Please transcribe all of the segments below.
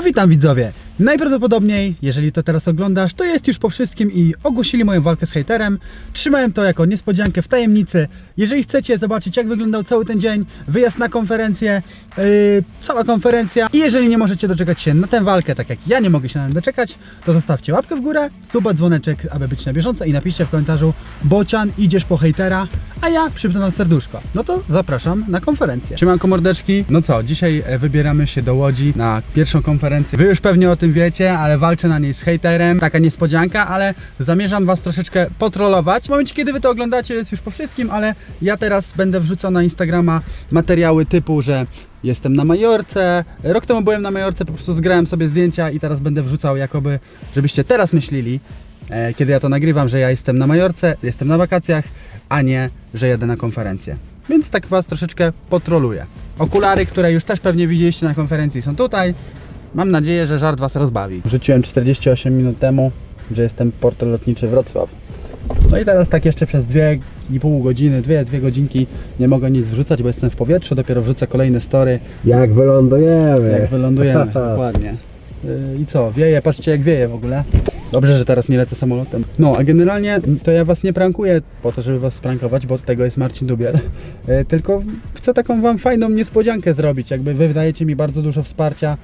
No witam widzowie. Najprawdopodobniej, jeżeli to teraz oglądasz, to jest już po wszystkim i ogłosili moją walkę z hejterem. Trzymałem to jako niespodziankę w tajemnicy. Jeżeli chcecie zobaczyć, jak wyglądał cały ten dzień, wyjazd na konferencję, yy, cała konferencja i jeżeli nie możecie doczekać się na tę walkę, tak jak ja nie mogę się na nią doczekać, to zostawcie łapkę w górę, suba, dzwoneczek, aby być na bieżąco i napiszcie w komentarzu Bocian, idziesz po hejtera, a ja przypnę wam serduszko. No to zapraszam na konferencję. Siemanko mordeczki. No co, dzisiaj e, wybieramy się do Łodzi na pierwszą konferencję. Wy już pewnie o tym wiecie, ale walczę na niej z hejterem. Taka niespodzianka, ale zamierzam was troszeczkę potrolować. W momencie, kiedy wy to oglądacie, jest już po wszystkim, ale ja teraz będę wrzucał na Instagrama materiały typu, że jestem na Majorce. Rok temu byłem na Majorce, po prostu zgrałem sobie zdjęcia i teraz będę wrzucał jakoby, żebyście teraz myśleli, e, kiedy ja to nagrywam, że ja jestem na Majorce, jestem na wakacjach, a nie, że jadę na konferencję. Więc tak was troszeczkę potroluję. Okulary, które już też pewnie widzieliście na konferencji są tutaj. Mam nadzieję, że żart was rozbawi. Wrzuciłem 48 minut temu, że jestem portal lotniczy Wrocław. No i teraz tak jeszcze przez 2,5 godziny, 2-2 godzinki nie mogę nic wrzucać, bo jestem w powietrzu, dopiero wrzucę kolejne story, Jak wylądujemy. jak wylądujemy, dokładnie. I co, wieje, patrzcie jak wieje w ogóle. Dobrze, że teraz nie lecę samolotem. No, a generalnie to ja was nie prankuję po to, żeby was sprankować, bo tego jest Marcin Dubiel. Yy, Tylko chcę taką wam fajną niespodziankę zrobić. Jakby wy wydajecie mi bardzo dużo wsparcia,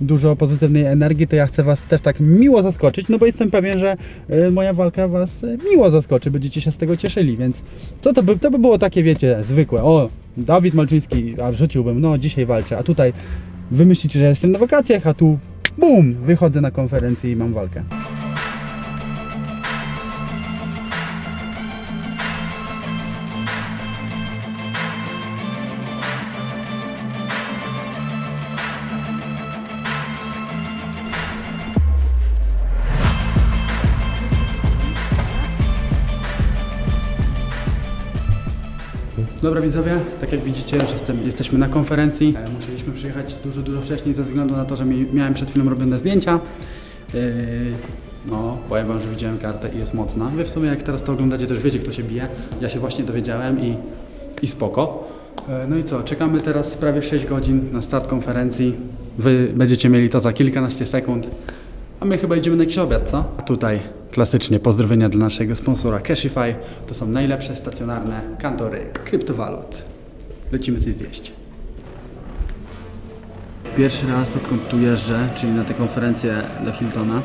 dużo pozytywnej energii, to ja chcę was też tak miło zaskoczyć, no bo jestem pewien, że yy, moja walka was yy, miło zaskoczy, będziecie się z tego cieszyli, więc co to by, to by było takie, wiecie, zwykłe. O, Dawid Malczyński, a wrzuciłbym, no dzisiaj walczę, a tutaj wy myślicie, że jestem na wakacjach, a tu bum, wychodzę na konferencję i mam walkę. Dobra widzowie, tak jak widzicie, jestem, jesteśmy na konferencji. E, Musieliśmy przyjechać dużo, dużo wcześniej ze względu na to, że mi, miałem przed chwilą robione zdjęcia. Yy, no, powiem wam, że widziałem kartę i jest mocna. Wy w sumie jak teraz to oglądacie, też wiecie kto się bije. Ja się właśnie dowiedziałem i, i spoko. E, No i co, czekamy teraz prawie 6 godzin na start konferencji. Wy będziecie mieli to za kilkanaście sekund. A my chyba idziemy na jakiś obiad, co? Tutaj klasycznie pozdrowienia dla naszego sponsora Cashify. To są najlepsze stacjonarne kantory kryptowalut. Lecimy coś zjeść. Pierwszy raz odkąd tu jeżdżę, czyli na tę konferencję do Hiltona,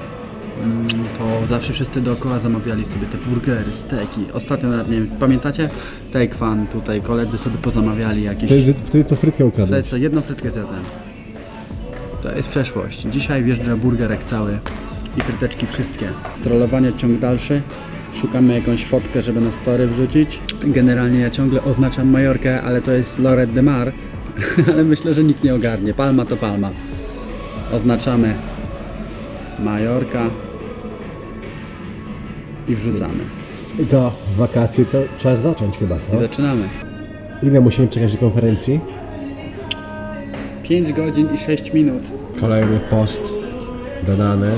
mm, to zawsze wszyscy dookoła zamawiali sobie te burgery, steki. Ostatnio nawet nie wiem, pamiętacie? Take Fan, tutaj koledzy sobie pozamawiali jakieś... Wtedy, wtedy to frytkę Wtedy ukradłeś. co, jedną frytkę zjadłem. To jest przeszłość. Dzisiaj wjeżdża burgerek cały i fryteczki wszystkie. Trollowanie ciąg dalszy. Szukamy jakąś fotkę, żeby na story wrzucić. Generalnie ja ciągle oznaczam Majorkę, ale to jest Loret de Mar. ale myślę, że nikt nie ogarnie. Palma to palma. Oznaczamy Majorka i wrzucamy. I co, wakacje to czas zacząć chyba, I co? zaczynamy. Ile musimy czekać do konferencji? 5 godzin i 6 minut. Kolejny post dodany.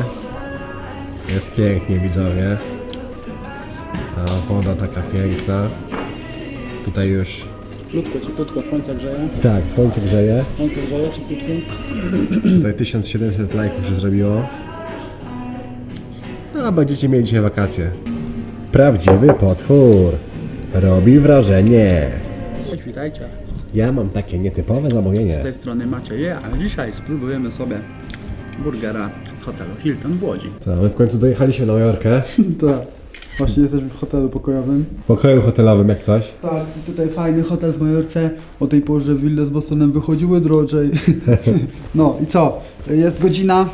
Jest pięknie widzowie. A woda taka piękna. Tutaj już... Krótko, cieplutko, słońce grzeje. Tak, słońce grzeje. Słońce grzeje, cieplutko. Tutaj 1700 lajków się zrobiło. A będziecie mieli dzisiaj wakacje. Prawdziwy potwór. Robi wrażenie. Cześć, witajcie. Ja mam takie nietypowe Z zamówienie. tej strony Macieje, a dzisiaj spróbujemy sobie burgera z hotelu Hilton w Łodzi. Co, my w końcu dojechaliśmy na Majorkę. Tak, właśnie jesteśmy w hotelu pokojowym. W pokoju hotelowym jak coś. Tak, i tutaj fajny hotel w Majorce. O tej porze wille z basenem wychodziły drożej. no i co? Jest godzina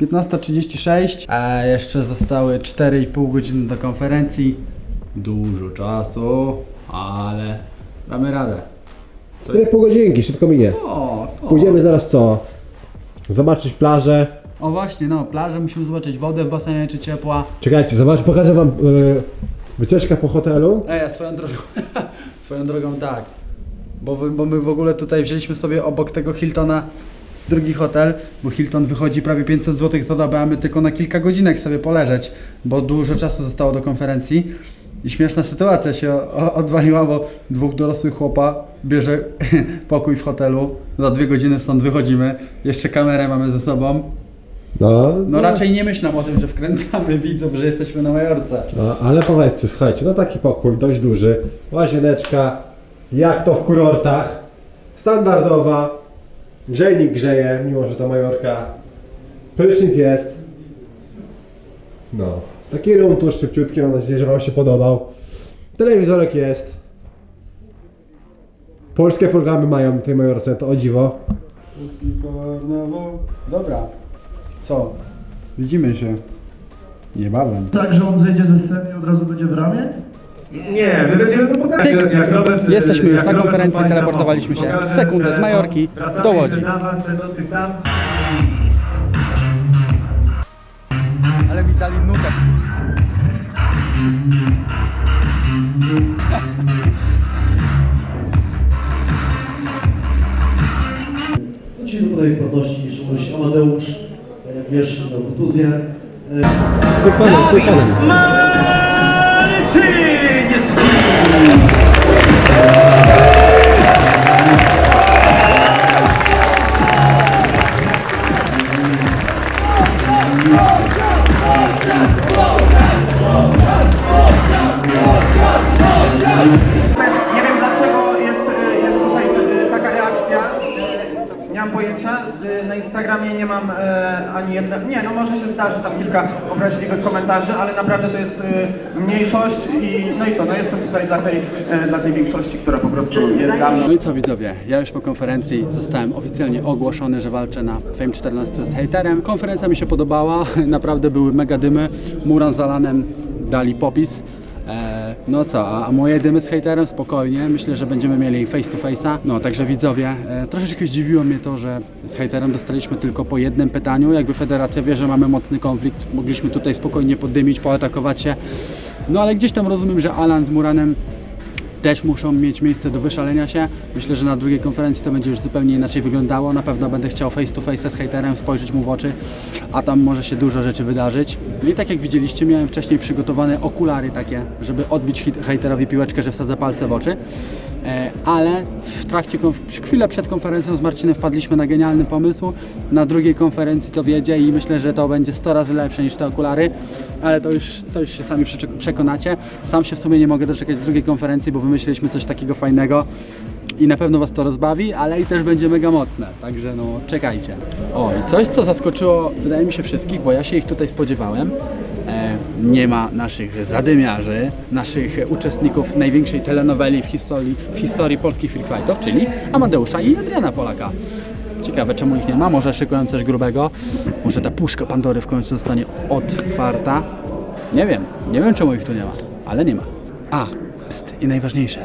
15.36. A jeszcze zostały 4,5 godziny do konferencji. Dużo czasu, ale damy radę. 4,5 godzinki, szybko minie. O, o. Pójdziemy zaraz co? Zobaczyć plażę. O właśnie, no, plażę musimy zobaczyć, wodę w basenie czy ciepła. Czekajcie, zobacz, pokażę wam yy, wycieczkę po hotelu. Ej, a swoją drogą, swoją drogą tak, bo, wy- bo my w ogóle tutaj wzięliśmy sobie obok tego Hiltona drugi hotel, bo Hilton wychodzi prawie 500 zł za dobę, a my tylko na kilka godzinek sobie poleżeć, bo dużo czasu zostało do konferencji. I śmieszna sytuacja się o- odwaliła, bo dwóch dorosłych chłopa bierze pokój w hotelu. Za dwie godziny stąd wychodzimy. Jeszcze kamerę mamy ze sobą. No, No raczej nie myślę o tym, że wkręcamy widzów, że jesteśmy na Majorce. No, ale powiedzcie, słuchajcie, no taki pokój dość duży, łazieneczka, jak to w kurortach, standardowa, grzejnik grzeje, mimo że to Majorka, prysznic jest. No, taki room tour szybciutki, mam nadzieję, że Wam się podobał. Telewizorek jest. Polskie programy mają w tej Majorce, to o dziwo. Dobra. Co? Widzimy się. Niebawem. Tak, że on zejdzie ze sceny i od razu będzie w ramie? Nie, my będziemy to. Cyk. Jak Robert, Jesteśmy już na konferencji, teleportowaliśmy się w sekundę z Majorki do Łodzi. Na was, tam. Kontuzję. Spokojnie, spokojnie. Na Instagramie nie mam e, ani jedno. Nie, no może się zdarzy tam kilka obraźliwych komentarzy, ale naprawdę to jest y, mniejszość i no i co, no jestem tutaj dla tej, e, dla tej większości, która po prostu jest za mną. No i co widzowie, ja już po konferencji zostałem oficjalnie ogłoszony, że walczę na Fame 14 z hejterem. Konferencja mi się podobała, naprawdę były mega dymy. Muran z Alanem dali popis. E, no co, a moje dymy z hejterem spokojnie, myślę, że będziemy mieli face to face'a. No także widzowie, e, troszeczkę zdziwiło mnie to, że z hejterem dostaliśmy tylko po jednym pytaniu. Jakby federacja wie, że mamy mocny konflikt, mogliśmy tutaj spokojnie poddymić, poatakować się. No ale gdzieś tam rozumiem, że Alan z Muranem też muszą mieć miejsce do wyszalenia się. Myślę, że na drugiej konferencji to będzie już zupełnie inaczej wyglądało. Na pewno będę chciał face to face z hejterem, spojrzeć mu w oczy, a tam może się dużo rzeczy wydarzyć. No i tak jak widzieliście, miałem wcześniej przygotowane okulary takie, żeby odbić hejterowi piłeczkę, że wsadzę palce w oczy. E, ale w trakcie, chwilę przed konferencją z Marcinem wpadliśmy na genialny pomysł. Na drugiej konferencji to wiedzie i myślę, że to będzie 100 razy lepsze niż te okulary, ale to już, to już się sami przekonacie. Sam się w sumie nie mogę doczekać drugiej konferencji, bo wymyśliliśmy coś takiego fajnego i na pewno Was to rozbawi, ale i też będzie mega mocne, także no czekajcie. O i coś co zaskoczyło wydaje mi się wszystkich, bo ja się ich tutaj spodziewałem. E, nie ma naszych zadymiarzy, naszych uczestników największej telenoweli w historii, w historii polskich free czyli Amadeusza i Adriana Polaka. Ciekawe czemu ich nie ma, może szykują coś grubego, może ta puszka Pandory w końcu zostanie otwarta. Nie wiem, nie wiem czemu ich tu nie ma, ale nie ma. A, pst, i najważniejsze,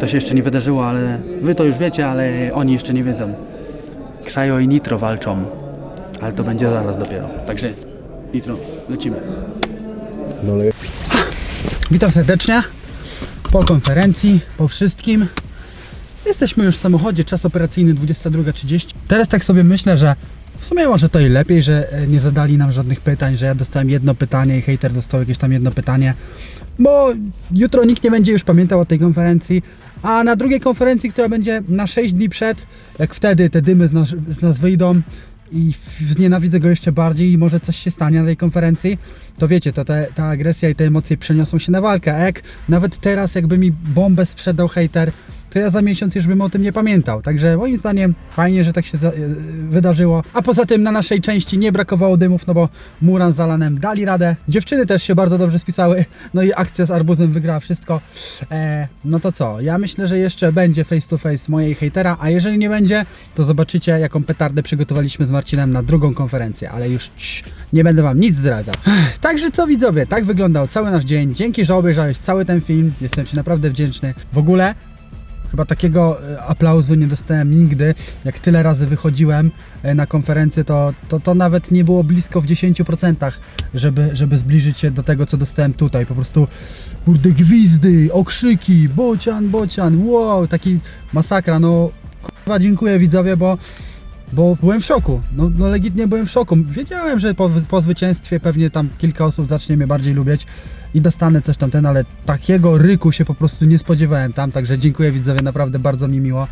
to się jeszcze nie wydarzyło, ale wy to już wiecie, ale oni jeszcze nie wiedzą. Krzajo i Nitro walczą, ale to będzie zaraz dopiero. Także Nitro, lecimy. No, Witam serdecznie po konferencji, po wszystkim. Jesteśmy już w samochodzie, czas operacyjny 22.30. Teraz tak sobie myślę, że w sumie może to i lepiej, że e, nie zadali nam żadnych pytań, że ja dostałem jedno pytanie i hater dostał jakieś tam jedno pytanie, bo jutro nikt nie będzie już pamiętał o tej konferencji, a na drugiej konferencji, która będzie na 6 dni przed, jak wtedy te dymy z nas, z nas wyjdą, i znienawidzę go jeszcze bardziej i może coś się stanie na tej konferencji, to wiecie, to te, ta agresja i te emocje przeniosą się na walkę. A jak nawet teraz jakby mi bombę sprzedał hater, to ja za miesiąc już bym o tym nie pamiętał. Także moim zdaniem fajnie, że tak się e, wydarzyło. A poza tym na naszej części nie brakowało dymów, no bo Muran z Alanem dali radę. Dziewczyny też się bardzo dobrze spisały. No i akcja z arbuzem wygrała wszystko. E, no to co? Ja myślę, że jeszcze będzie face to face mojej hejtera, a jeżeli nie będzie, to zobaczycie jaką petardę przygotowaliśmy z Marcinem na drugą konferencję, ale już cii, nie będę wam nic zdradzał. Także co widzowie, tak wyglądał cały nasz dzień. Dzięki, że obejrzałeś cały ten film. Jestem Ci naprawdę wdzięczny. W ogóle Chyba takiego e, aplauzu nie dostałem nigdy. Jak tyle razy wychodziłem e, na konferencję, to, to, to nawet nie było blisko w 10%, żeby, żeby zbliżyć się do tego, co dostałem tutaj. Po prostu, kurde, gwizdy, okrzyki, bocian, bocian, wow, taki masakra. No, kurwa, dziękuję widzowie, bo bo byłem w szoku. No, no legitnie byłem w szoku. Wiedziałem, że po, po zwycięstwie pewnie tam kilka osób zacznie mnie bardziej lubić. I dostanę coś tamten, ale takiego ryku się po prostu nie spodziewałem tam, także dziękuję widzowie, naprawdę bardzo mi miło.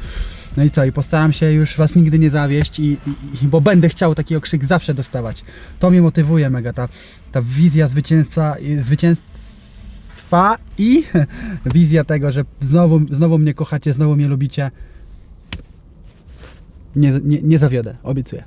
No i co, i postaram się już Was nigdy nie zawieść, i, i, bo będę chciał taki okrzyk zawsze dostawać. To mnie motywuje mega, ta, ta wizja zwycięstwa, zwycięstwa i wizja tego, że znowu, znowu mnie kochacie, znowu mnie lubicie. Nie, nie, nie zawiodę, obiecuję.